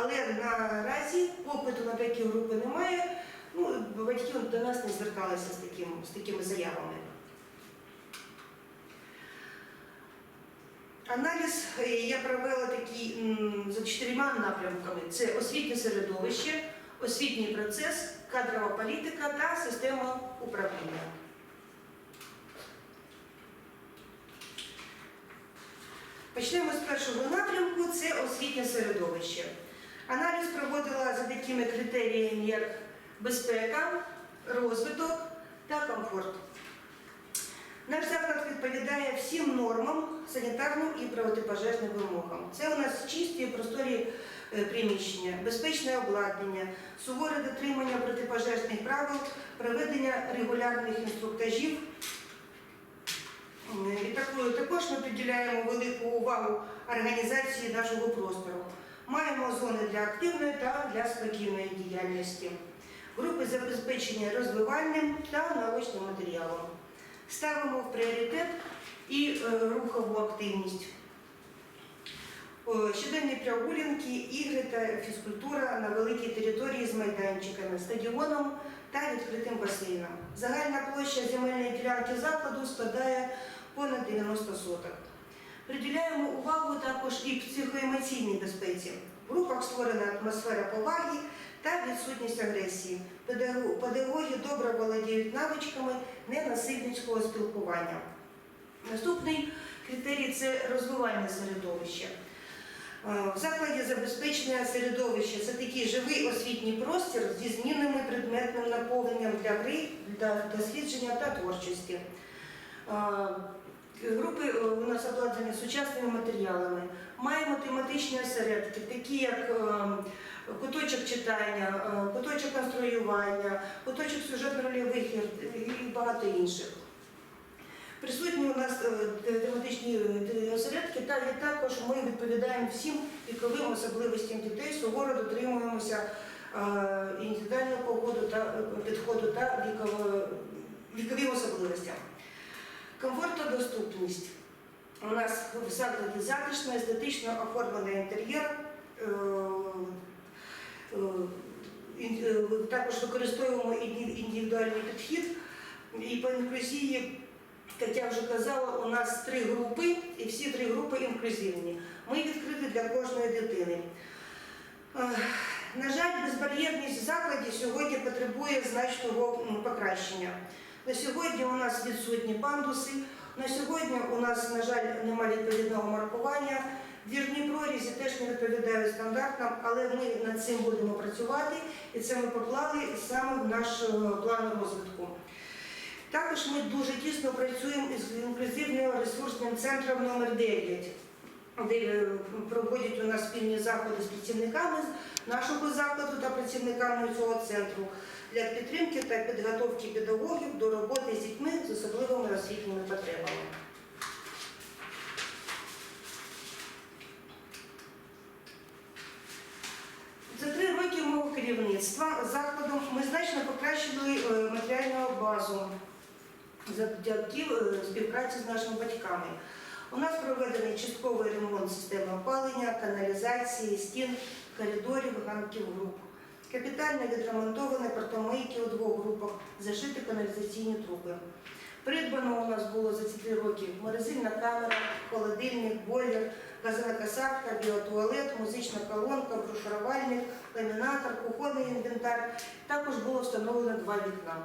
Але наразі попиту на такі групи немає. Ну, батьки до нас не зверталися з, таким, з такими заявами. Аналіз е, я провела такий м, за чотирма напрямками: це освітнє середовище, освітній процес, кадрова політика та система управління. Почнемо з першого напрямку це освітнє середовище. Аналіз проводила за такими критеріями, як безпека, розвиток та комфорт. Наш заклад відповідає всім нормам санітарним і протипожежним вимогам. Це у нас чисті і просторі е, приміщення, безпечне обладнання, суворе дотримання протипожежних правил, проведення регулярних інструктажів. І також ми приділяємо велику увагу організації нашого простору. Маємо зони для активної та для спокійної діяльності, групи забезпечення розвивальним та наочним матеріалом. Ставимо в пріоритет і е, рухову активність. Щоденні прогулянки, ігри та фізкультура на великій території з майданчиками, стадіоном та відкритим басейном. Загальна площа земельної ділянки закладу складає понад 90 соток. Приділяємо увагу також і психоемоційній безпеці. В групах створена атмосфера поваги та відсутність агресії. Педагоги добре володіють навичками ненасильницького спілкування. Наступний критерій це розвивальне середовище. Е, В закладі забезпечення середовища це такий живий освітній простір зі змінними предметним наповненням для гри, для дослідження та творчості. Групи е, у нас обладнані сучасними матеріалами. Маємо тематичні осередки, такі як е, куточок читання, е, куточок конструювання, куточок сюжетно-рольових і багато інших. Присутні у нас тематичні осередки, та і також ми відповідаємо всім віковим особливостям дітей, суворо дотримуємося індивідуального погоду та підходу та віковим особливостям. Доступність. У нас в закладі затишно, естетично оформлений інтер'єр. е, е, е, Також використовуємо індивідуальний підхід. І по інклюзії, як я вже казала, у нас три групи, і всі три групи інклюзивні. Ми відкриті для кожної дитини. На жаль, безбар'єрність в закладі сьогодні потребує значного покращення. На сьогодні у нас відсутні пандуси. На сьогодні у нас, на жаль, немає відповідного маркування. Двірні прорізі теж не відповідають стандартам, але ми над цим будемо працювати, і це ми поклали саме в наш е, план розвитку. Також ми дуже тісно працюємо із інклюзивним ресурсним центром номер 9 де е, проводять у нас спільні заходи з працівниками нашого закладу та працівниками цього центру для підтримки та підготовки педагогів до роботи з дітьми з особливими освітніми потребами. За три роки мого керівництва закладом ми значно покращили е, матеріальну базу завдяки е, співпраці з нашими батьками. У нас проведений частковий ремонт системи опалення, каналізації, стін, коридорів, ганків груп. Капітально відремонтовані апартамейки у двох групах, зашиті каналізаційні труби. Придбано у нас було за ці три роки морозильна камера, холодильник, бойлер, газова касатка, біотуалет, музична колонка, брошурувальник, ламінатор, кухонний інвентар. Також було встановлено два вікна.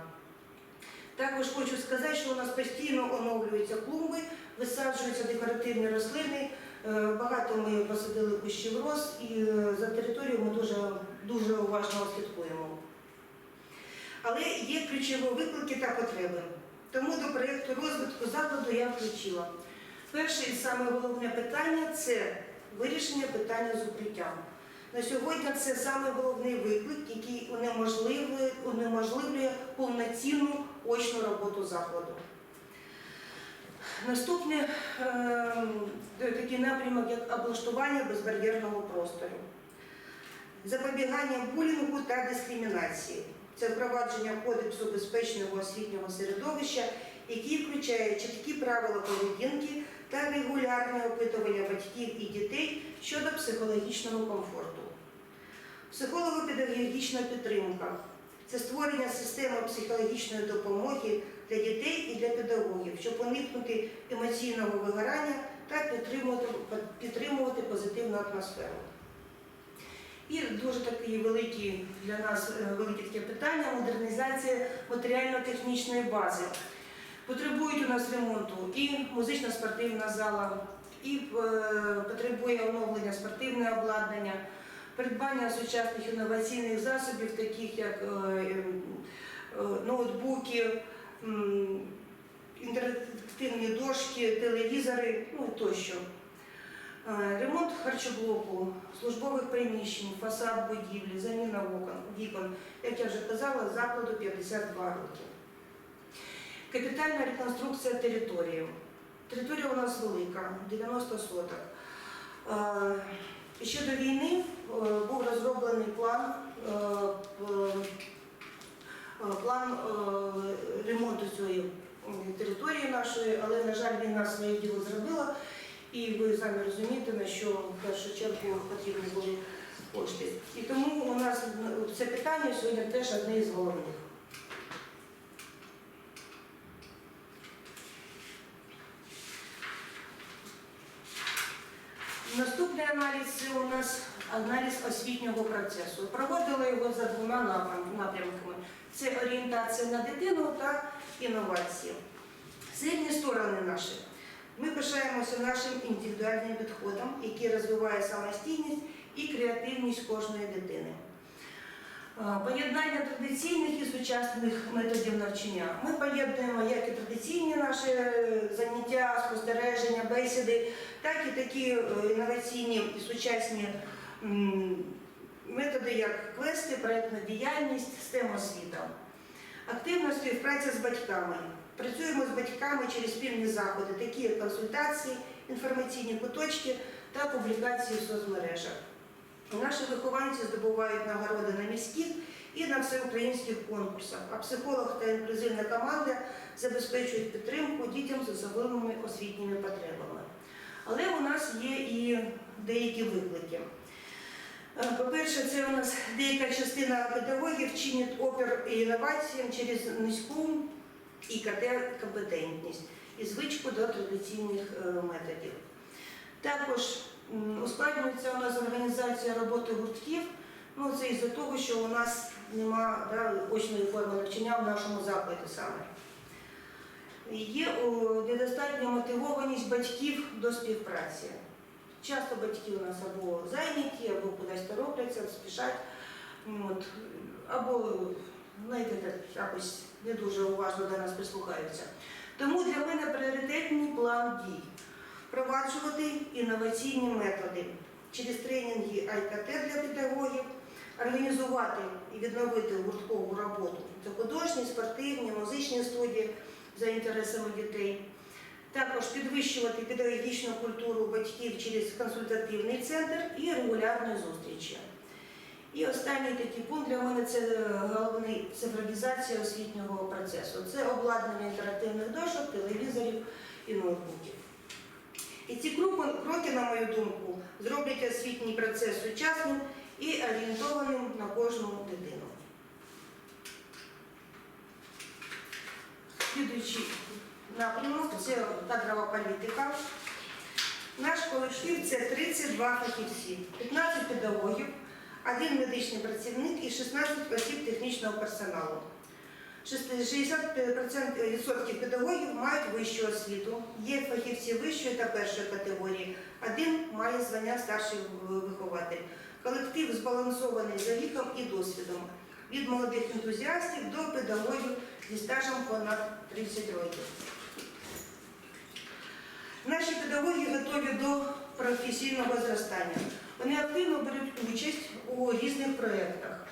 Також хочу сказати, що у нас постійно оновлюються клумби, висаджуються декоративні рослини. Е, Багато ми посадили кущів роз і е, за територією ми дуже, дуже уважно слідкуємо. Але є ключові виклики та потреби. Тому до проєкту розвитку закладу я включила. Перше і саме головне питання це вирішення питання з укриттям. На сьогодні це саме головний виклик, який унеможливлює, унеможливлює повноцінну очну роботу закладу. Наступне е, такий напрямок, як облаштування безбар'єрного простору, запобігання булінгу та дискримінації. Це впровадження кодексу безпечного освітнього середовища, який включає чіткі правила поведінки та регулярне опитування батьків і дітей щодо психологічного комфорту. Психолого-педагогічна підтримка це створення системи психологічної допомоги для дітей і для педагогів, щоб уникнути емоційного вигорання та підтримувати, підтримувати позитивну атмосферу. І дуже такий великий для нас е, велике таке питання модернізація матеріально-технічної бази. Потребують у нас ремонту і музична спортивна зала, і е, потребує оновлення спортивне обладнання, придбання сучасних інноваційних засобів, таких як е, е, е, ноутбуки, інтерактивні дошки, телевізори, ну тощо. Е, Ремонт харчоблоку, службових приміщень, фасад будівлі, заміна вікон, як я вже казала, закладу 52 роки. Капітальна реконструкція території. Територія у нас велика, 90 соток. Е, Ще до війни е, був розроблений план, е, е, план ремонту цієї території нашої, але, на жаль, війна своє діло зробила. І ви самі розумієте, на що в першу чергу потрібні були кошти. І тому у нас це питання сьогодні теж одне із головних. Наступний це у нас аналіз освітнього процесу. Проводили його за двома напрямками: це орієнтація на дитину та інновації. Сильні сторони наші. Ми пишаємося нашим індивідуальним підходом, який розвиває самостійність і креативність кожної дитини. Поєднання традиційних і сучасних методів навчання. Ми поєднуємо як і традиційні наші е, заняття, спостереження, бесіди, так і такі е, інноваційні і сучасні методи, як квести, проєктна діяльність, STEM освіта. Активна співпраця з батьками. Працюємо з батьками через спільні заходи, такі як консультації, інформаційні куточки та публікації в соцмережах. Наші вихованці здобувають нагороди на міських і на всеукраїнських конкурсах, а психолог та інклюзивна команда забезпечують підтримку дітям з особливими освітніми потребами. Але у нас є і деякі виклики. Е, По-перше, це у нас деяка частина педагогів чинять опір інноваціям через низьку ІКТ-компетентність і звичку до традиційних е, методів. Також ускладнюється у нас організація роботи гуртків. Ну, це із-за того, що у нас нема да, очної форми навчання в нашому закладі саме. Є недостатня мотивованість батьків до співпраці. Часто батьки у нас або зайняті, або кудись торопляться, спішать, от, або, знаєте, так якось не дуже уважно до нас прислухаються. Тому для мене пріоритетний план дій впроваджувати інноваційні методи через тренінги АйКТ для педагогів, організувати і відновити гурткову роботу. Це художні, спортивні, музичні студії за інтересами дітей. Також підвищувати педагогічну культуру батьків через консультативний центр і регулярні зустрічі. І останній такий пункт для мене це е, головний цифровізація освітнього процесу. Це обладнання інтерактивних дошок, телевізорів і ноутбуків. І ці кроки, кроки, на мою думку, зроблять освітній процес сучасним і орієнтованим на кожну дитину. Слідуючий напрямок це кадрова політика. Наш колектив це 32 фахівці, 15 педагогів, один медичний працівник і 16 осіб технічного персоналу. 60% педагогів мають вищу освіту, є фахівці вищої та першої категорії, один має звання старший вихователь. Колектив збалансований за віком і досвідом від молодих ентузіастів до педагогів зі стажем понад 30 років. Наші педагоги готові до професійного зростання. Вони активно беруть участь у різних проєктах,